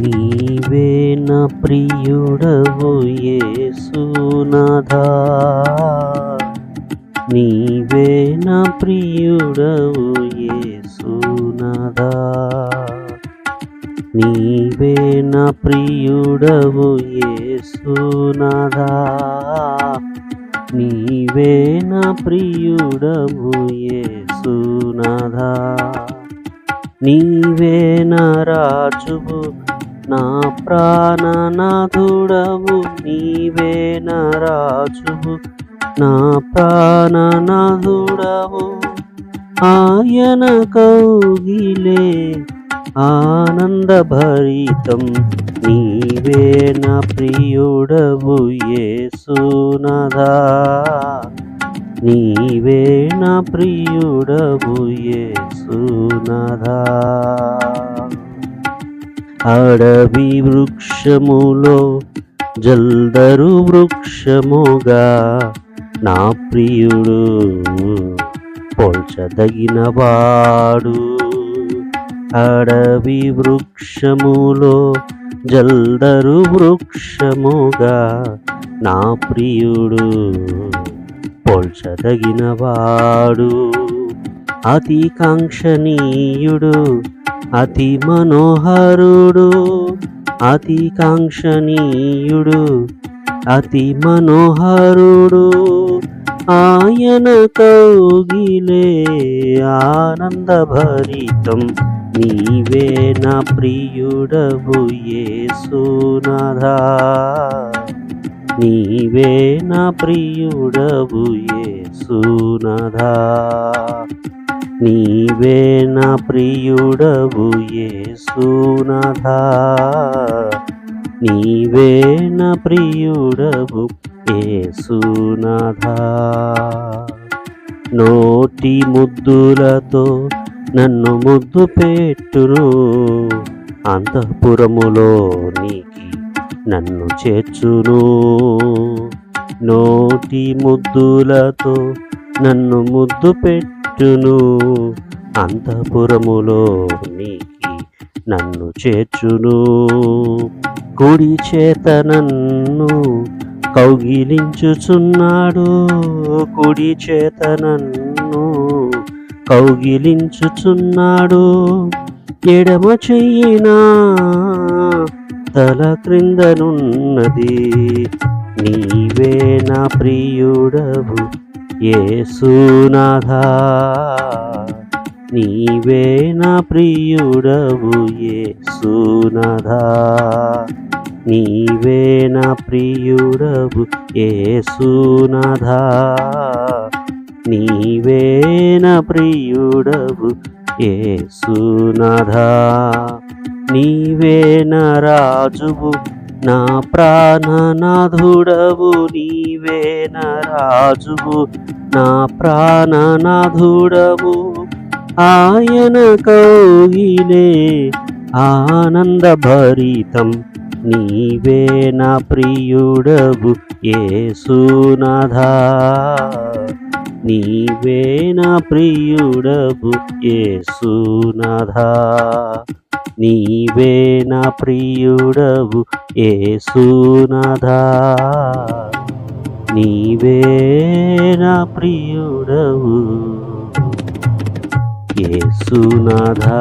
నీవే నా ప్రియుడవు యేసునాథా. నీవే నా ప్రియుడవు యేసునాథా. నీవే నా ప్రియుడవు యేసునాథా. నీవే నా ప్రియుడవు యేసునాథా. నీవే నా రాజువు నా ప్రాణనాథుడవు నీవే నా రాజువు నా ప్రాణనాథుడవు ఆయన కౌగిలే ఆనందభరితం నీవే నా ప్రియుడవు యేసునాథా. నీవే నా ప్రియుడవు యేసునాథా అడవి వృక్షములో జల్దరు వృక్షముగా నా ప్రియుడు పోల్చదగిన వాడు అడవి వృక్షములో జల్దరు వృక్షముగా నా ప్రియుడు పోల్చదగిన వాడు అతి కాంక్షణీయుడు అతి మనోహరుడు అతి కాంక్షణీయుడు అతి మనోహరుడు. ఆయన కౌగిలే ఆనందభరితం. నీవే నా ప్రియుడవు యేసునాథా. నీవే నా ప్రియుడవు యేసునాథా నీవే నా ప్రియుడవు యేసునాథా నీవే నా ప్రియుడవు యేసునాథా నోటి ముద్దులతో నన్ను ముద్దు పెట్టును. అంతఃపురములోని నన్ను చేర్చును. నోటి ముద్దులతో నన్ను ముద్దు పెట్టును. అంతఃపురములోనికి నన్ను చేర్చును. కుడి చేత నన్ను కౌగిలించుచున్నాడు. కుడి చేత నన్ను కౌగిలించుచున్నాడు. ఎడమ చెయ్యినా తల క్రిందనున్నది. నీవే నా ప్రియుడవు యేసునాథా నీవే నా ప్రియుడవు యేసునాథా నీవే నా ప్రియుడవు యేసునాథా నీవే నా ప్రియుడవు యేసునాథా నీవే రాజువు నా ప్రాణనాథుడవు. నీవే రాజువు నా ప్రాణనాథుడవు. ఆయన కౌగిలే ఆనందభరితం. నీవే నా ప్రియుడవు యేసునాథా. నీవే నా ప్రియుడవు యేసునాథా నీవే నా ప్రియుడవు యేసునాథా నీవే నా ప్రియుడవు ఏసునాథా